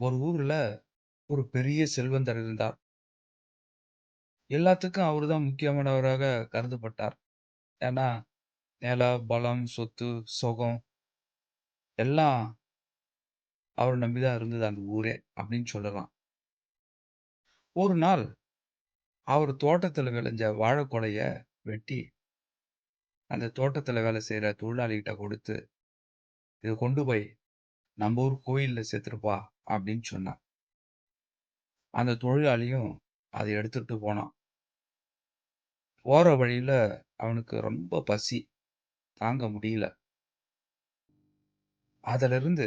ஒரு ஊர்ல ஒரு பெரிய செல்வந்தர் இருந்தார். எல்லாத்துக்கும் அவர் தான் முக்கியமானவராக கருதப்பட்டார். ஏன்னா, நில, பலம், சொத்து, சுகம் எல்லாம் அவர நம்பிதான் இருந்தது அந்த ஊரே அப்படின்னு சொல்லலாம். ஒரு நாள் அவர் தோட்டத்துல விளைஞ்ச வாழைக்கொலைய வெட்டி, அந்த தோட்டத்துல வேலை செய்ற தொழிலாளிகிட்ட கொடுத்து, "இத கொண்டு போய் நம்ம ஊர் கோயிலில் சேர்த்துருப்பா" அப்படின்னு சொன்னான் அந்த தொழிலாளியும் அதை எடுத்துட்டு போனான். போற வழியில அவனுக்கு ரொம்ப பசி. தாங்க முடியல. அதிலிருந்து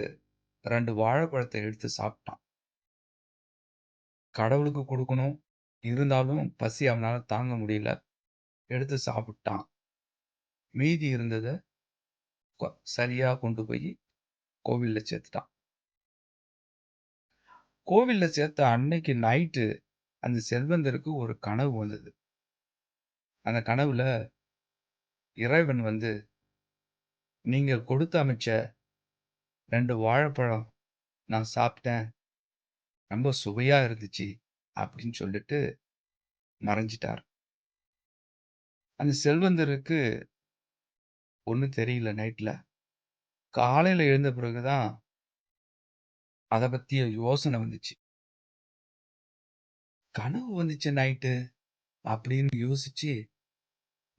ரெண்டு வாழைப்பழத்தை எடுத்து சாப்பிட்டான். கடவுளுக்கு கொடுக்கணும் இருந்தாலும் பசி அவனால தாங்க முடியல. எடுத்து சாப்பிட்டான். மீதி இருந்ததை கொ சரியா கொண்டு போய் கோவில்ல சேர்த்துட்டான். கோவில்ல சேர்த்த அன்னைக்கு நைட்டு அந்த செல்வந்தருக்கு ஒரு கனவு வந்தது. அந்த கனவுல இறைவன் வந்து, "நீங்க கொடுத்து அமைச்ச ரெண்டு வாழைப்பழம் நான் சாப்பிட்டேன். ரொம்ப சுவையா இருந்துச்சு." அப்படின்னு சொல்லிட்டு மறைஞ்சிட்டார். அந்த செல்வந்தருக்கு ஒன்றும் தெரியல நைட்டில் காலையில எழுந்த பிறகு தான் அத பத்திய யோசனை வந்துச்சு. கனவு வந்துச்சு நைட்டு அப்படின்னு யோசிச்சு,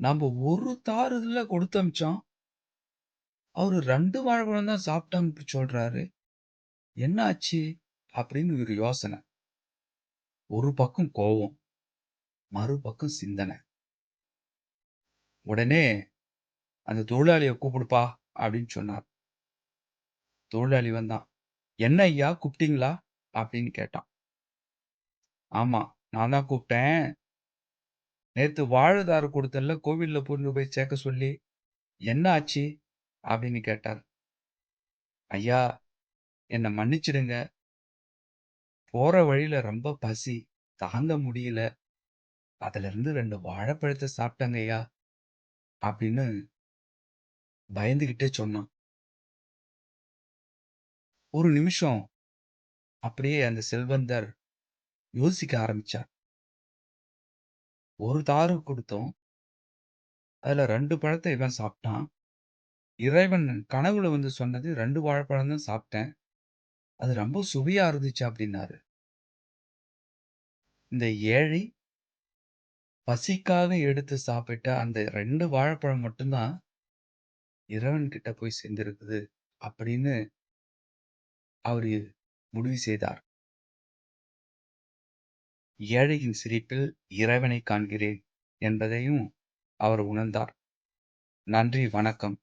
நம்ம ஒரு தாருல கொடுத்து அனுப்பிச்சோம். அவரு 2 வாழைப்பழம் தான் சாப்பிட்டேன்னு இப்படி சொல்றாரு. என்ன ஆச்சு?" அப்படின்னு ஒரு யோசனை. ஒரு பக்கம் கோவம். மறுபக்கம் சிந்தனை. உடனே அந்த தொழிலாளிய கூப்பிடுப்பா அப்படின்னு சொன்னார். தொழிலாளி வந்தான். "என்ன ஐயா கூப்பிட்டீங்களா?" அப்படின்னு கேட்டான். "ஆமா, நான் தான் கூப்பிட்டேன். நேத்து வாழைத்தாரு கொடுத்தல கோவில்ல புரிஞ்சு போய் சேர்க்க சொல்லி, என்ன ஆச்சு?" அப்படின்னு கேட்டார். "ஐயா, என்ன மன்னிச்சிடுங்க. போற வழியில ரொம்ப பசி. தாங்க முடியல. அதுல இருந்து ரெண்டு வாழைப்பழத்தை சாப்பிட்டாங்க ஐயா அப்படின்னு பயந்துகிட்டே சொன்னான். ஒரு நிமிஷம் அப்படியே அந்த செல்வந்தர் யோசிக்க ஆரம்பிச்சார். ஒரு தாரு கொடுத்தோம். அதுல ரெண்டு பழத்தை இவன் சாப்பிட்டான். இறைவன் கனவுல வந்து சொன்னது ரெண்டு வாழைப்பழம் தான் சாப்பிட்டேன். அது ரொம்ப சுவையா இருந்துச்சு அப்படின்னாரு. இந்த ஏழை பசிக்காக எடுத்து சாப்பிட்ட அந்த ரெண்டு வாழைப்பழம் மட்டும்தான் இறைவன் கிட்ட போய் சேர்ந்திருக்குது அப்படின்னு அவர் முடிவு செய்தார். ஏழையின் சிரிப்பில் இறைவனை காண்கிறேன் என்பதையும் அவர் உணர்ந்தார். நன்றி, வணக்கம்.